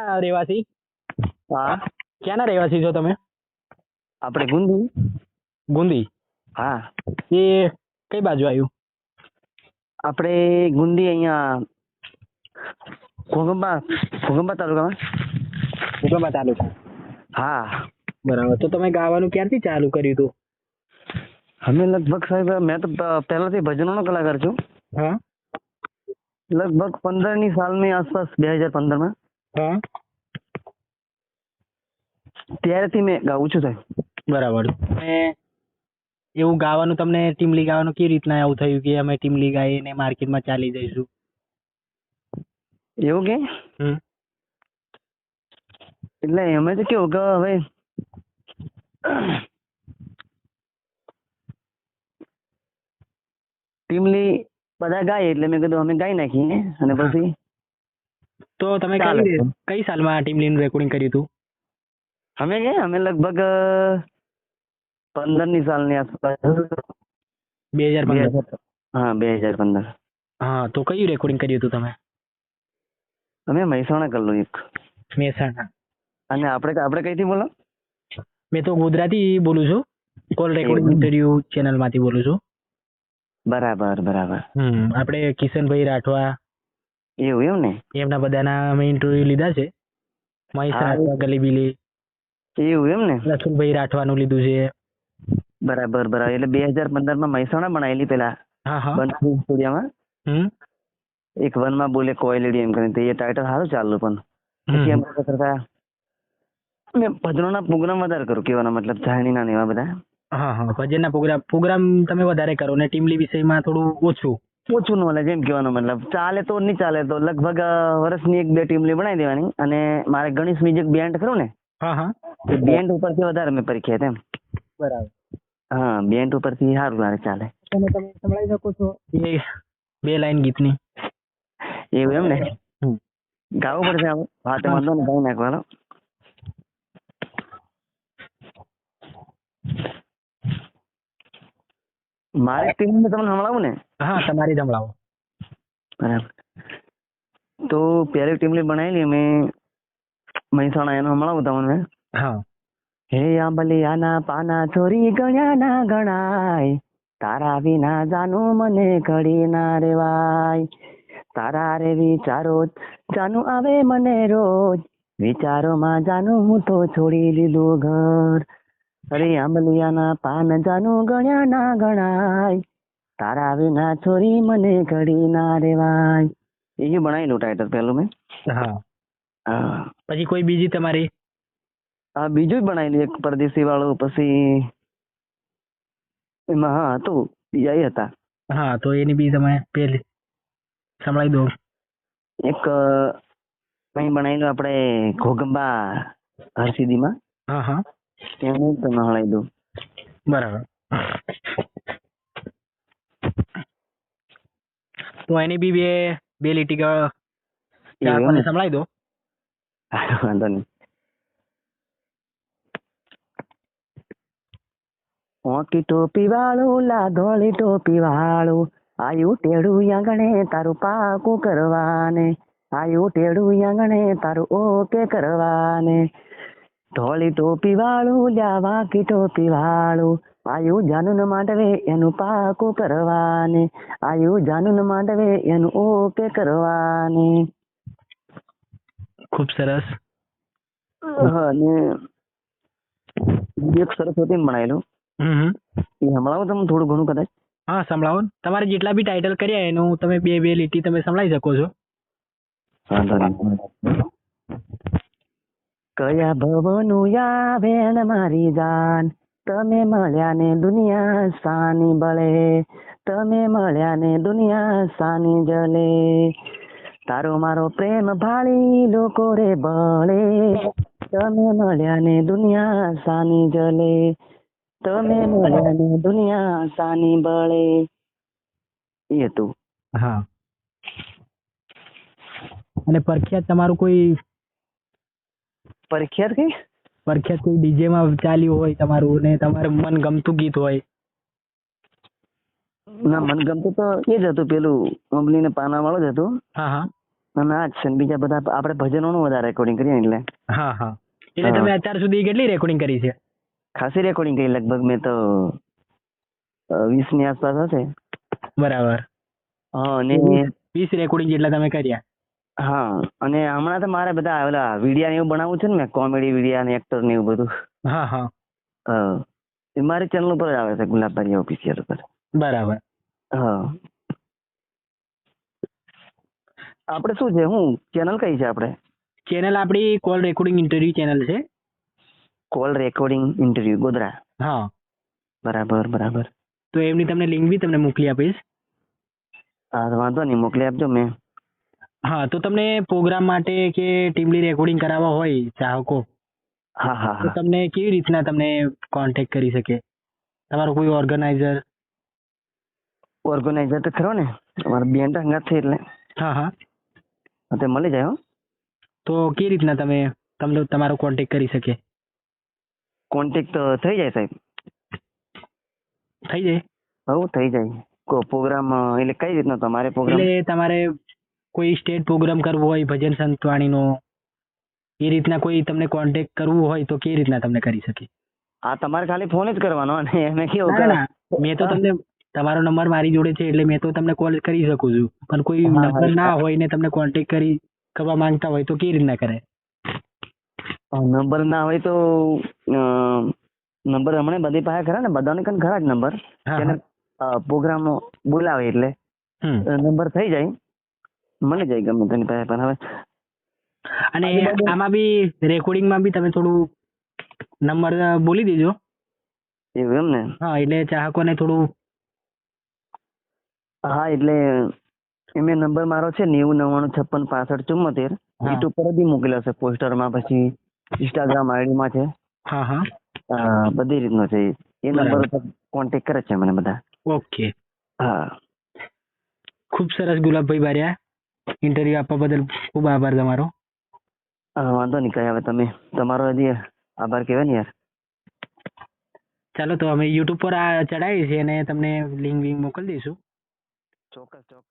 રહેવાસી. હા. ક્યાંના રહેવાસી છો તમે? આપણે ગુંદી. ગુંદી? હા. એ કઈ બાજુ આવ્યું? આપણે ગુંદી અહીંયા ઘોગંબા ઘોગંબા તાલુકામાં. ઘોગંબા તાલુકા. હા. બરાબર. તો તમે ગાવાનું ક્યારથી ચાલુ કર્યું હતું? અમે લગભગ સાહેબ મેં તો પ- પહેલાથી ભજનોનો કલાકાર છું. હા. લગભગ પંદરની સાલની આસપાસ બે હજાર પંદરમાં. હા? ત્યારેથી મેં ગાઉં છું સાહેબ. બરાબર. અને એવું ગાવાનું તમને ટીમલી ગાવાનું કેવી રીતના એવું થયું કે અમે ટીમલી ગાઈને માર્કેટમાં ચાલી જઈશું? એવું કે? એટલે અમે તો કેવું કે હવે ટીમલી બધા ગાય એટલે મેં કીધું અમે ગાઈ નાખીએ અને પછી તો તમે. કઈ કઈ સાલમાં લઈને રેકોર્ડિંગ કર્યું હતું? અમે કે અમે લગભગ પંદરની સાલની આસપાસ. બે હજાર પંદર. હા બે હજાર પંદર. હા તો કયું રેકોર્ડિંગ કર્યું હતું તમે? અમે મહેસાણા કરલું એક. મહેસાણા. અને આપણે આપણે કઈથી બોલો? મેં તો ગુજરાતી બોલું છું. Call recording? ઇન્ટરવ્યુ ચેનલમાંથી બોલું છું. બરાબર બરાબર. હમ આપણે કિશનભાઈ રાઠવા એવું એમ ને એમના બધાના અમે ઇન્ટરવ્યુ લીધા છે. મહેશ રાઠવા ગલીબીલી એવું એમ ને રસુલભાઈ રાઠવાનું લીધું છે. બરાબર બરાબર. એટલે બે હજાર પંદરમાં મહેસાણા બનાવેલી પેલા હા હા. બંધ સ્ટુડિયોમાં હમ. બોલે કોયલેડી એમ કરીને. એ ટાઇટલ સારું ચાલુ પણ. પછી એમ કરતા મેં મેં ભજનોના પ્રોગ્રામ વધારે કરું કેવાના મતલબ જાણીના ને એવા બધા. હા હા. ભજનના પ્રોગ્રામ પ્રોગ્રામ તમે વધારે કરો ને ટીમલી વિષયમાં થોડું ઓછું. ઓછું નોલેજ એમ કહેવાનો મતલબ. ચાલે તો નહીં ચાલે તો લગભગ વર્ષની એક બે ટીમ ટીમલી બનાવી દેવાની. અને મારે ગણેશ મ્યુઝિક બેન્ડ ખરું ને? હા હા. એ બેન્ડ ઉપરથી વધારે મેં પરીખ્યા તેમ બરાબર. હા બેન્ડ ઉપરથી સારું મારે ચાલે. તમે તમે સંભળાવી શકો છો બે બે લાઈન ગીતની. એવું એમ ને? ગાવું પડશે હવે વાત વાંધો ને ગાઈ નાખવાનો. મારી ટીમ તમને સંભળાવું ને? હા તમારી સંભળાવો. બરાબર. તો પહેલી ટીમલી બનાવેલી અમે મહેસાણા એનું સંભળાવું તમને હા. હે આંબલિયાના પાના ચોરી ગણ્યા ના ગણાય. તારા વિના જાનું મને ઘડી ના રેવાય. તારા રે વિચારો જાનું આવે મને રોજ. વિચારોમાં જાનું હું તો છોડી દીધું ઘર. અરે આંબલિયાના પાન જાનું ગણ્યા ના ગણાય. તારા વિના છોરી મને ઘડી ના રેવાય. એ બનાવેલું ટાઇટલ પહેલું મેં. હા. પછી કોઈ બીજી તમારી? હા બીજું જ બનાવેલું એક પરદેશી વાળું પછી એમાં હા હતું બીજા એ હતા. હા તો એની બી તમે પેલી સંભળાવી દો. એક અહીં બનાવેલું આપણે ઘોગંબા હરસિદ્ધિમાં. હા હા. એનું તમે હળાઈ દઉં બરાબર. તો એની બી બે બે લીટી કે? સંભળાવી દો. વાંધો નહીં. ઓકી ટોપી વાળું લાધોળી ટોપી વાળું આયુ ટેડું આંગણે તારું પાકું કરવાને આયુ ટેડું આંગણે તારું ઓકે કરવાને ધોળી ટોપી વાળું જા વાકી ટોપી વાળું. આયુ જાનુન માંડવે એનું પાકું કરવાને. આયુ જાનુન માંડવે એનું ઓકે કરવાને. ખૂબ સરસ. અને એક સરસ હતી હમ. એ સંભળાવો તમે થોડું ઘણું કદાચ. હા સંભળાવો. તમારે જેટલા બી ટાઇટલ કર્યા એનું તમે બે બે લીટી તમે સંભળાવી શકો છો. વાંધો નહીં. કયા ભવનું યા ને મારી જાન? તમે મળ્યા ને દુનિયા સાની બળે, તમે મળ્યા ને દુનિયા સાની જલે. તારો મારો પ્રેમ ભાળી લોકો રે બળે, તમે મળ્યા ને દુનિયા સાની જલે. તમે મળ્યા ને દુનિયા સાની બળે. એ હતું. હા. અને પરખ્યા તમારું કોઈ પરીક્ષા કઈ? પરખ્યાત કોઈ ડીજે માં ચાલ્યું હોય તમારું ને તમારું મન ગમતું ગીત હોય. ના મન ગમતું તો એ જ હતું પેલું અમલી ને પાના વાળો જ હતું. હા હા. ના ના આ છે બીજા બધા આપણે ભજનોનું વધારે રેકોર્ડિંગ કરીએ એટલે. હા હા. એટલે તમે અત્યાર સુધી કેટલી રેકોર્ડિંગ કરી છે? ખાસી રેકોર્ડિંગ કરી લગભગ મેં તો વીસની આસપાસ હશે. બરાબર. હા અને વીસ રેકોર્ડિંગ જેટલા તમે કર્યા. હા અને હમણાં તો મારે બધા ઓલા વિડિયા ને એવું બનાવવું છે ને મેં કોમેડી વિડિયા ને એક્ટર ને એવું બધું. હા હા. હા એ મારી ચેનલ ઉપર જ આવે છે ગુલાબબારી ઓફિસિયલ ઉપર. બરાબર. હા. આપણે શું છે હું ચેનલ કઈ છે આપણે? ચેનલ આપણી કોલ રેકોર્ડિંગ ઇન્ટરવ્યુ ચેનલ છે. Call recording interview Godhra. હા. બરાબર બરાબર. તો એમની તમને લિંક બી તમને મોકલી આપીશ. હા વાંધો નહીં મોકલી આપજો મેં. હા તો તમને પ્રોગ્રામ માટે કે ટીમલી રેકોર્ડિંગ કરાવવા હોય ચાહકો હા હા તો હા. તમને કેવી રીતના તમને કોન્ટેક્ટ કરી શકે? તમારો કોઈ ઓર્ગેનાઇઝર ઓર્ગેનાઇઝર તો ખરો ને અમારા બેન હંગાત છે એટલે. હા હા. હા, તે મળી જાય હો. તો કેવી રીતના તમે તમને તમારો કોન્ટેક્ટ કરી શકે? કોન્ટેક તો થઈ જાય સાહેબ. થઈ જાય? હવ થઈ જાય. કો પ્રોગ્રામ એટલે કઈ રીતનો તમારે પ્રોગ્રામ એટલે તમારે કોઈ સ્ટેટ પ્રોગ્રામ કરવો હોય ભજન સંતવાણીનો એ રીતના કોઈ તમને કોન્ટેક્ટ કરવું હોય તો કે રીતના તમને કરી શકે? આ તમારે ખાલી ફોન જ કરવાનો અને એમે કેવું મેં તો તમને તમારો નંબર મારી જોડે છે એટલે મેં તો તમને કોલ કરી શકું છું. પણ કોઈ હા, હા, નંબર ના હોય ને તમને કોન્ટેક કરી કરવા માંગતા હોય તો કે રીતના કરે? નંબર ના હોય તો નંબર હમણાં બધી પાસે ખરા ને બધાને કન ખરા જ નંબર. હા, પ્રોગ્રામ બોલાવે એટલે. નંબર થઈ જાય. મળી જાય ગમે તેની પાસે પણ હવે અને આમાં બી રેકોર્ડિંગમાં બી તમે થોડું નંબર બોલી દેજો. એવું એમ ને? હા એટલે ચાહકોને થોડું હા એટલે એમે નંબર મારો છે નેવું નવ્વાણું છપ્પન પાસઠ ચુમ્મોતેર. યુટ્યુબ પર બી મૂકેલો છે પોસ્ટરમાં પછી ઇન્સ્ટાગ્રામ આઈડીમાં છે. હા હા. બધી રીતનો છે એ. એ નંબર ઉપર કોન્ટેક્ટ કરે છે મને બધા. ઓકે. હા. ખૂબ સરસ ગુલાબભાઈ બારિયા. ઇન્ટરવ્યુ આપવા બદલ ખૂબ આભાર તમારો. હા વાંધો નહીં કઈ. હવે તમે તમારો હજી આભાર કહેવાય ને યાર. ચાલો તો અમે યુટ્યુબ પર આ ચડાવીએ છીએ અને તમને લિંક વિંક મોકલી દઈશું. ચોક્કસ ચોક્કસ.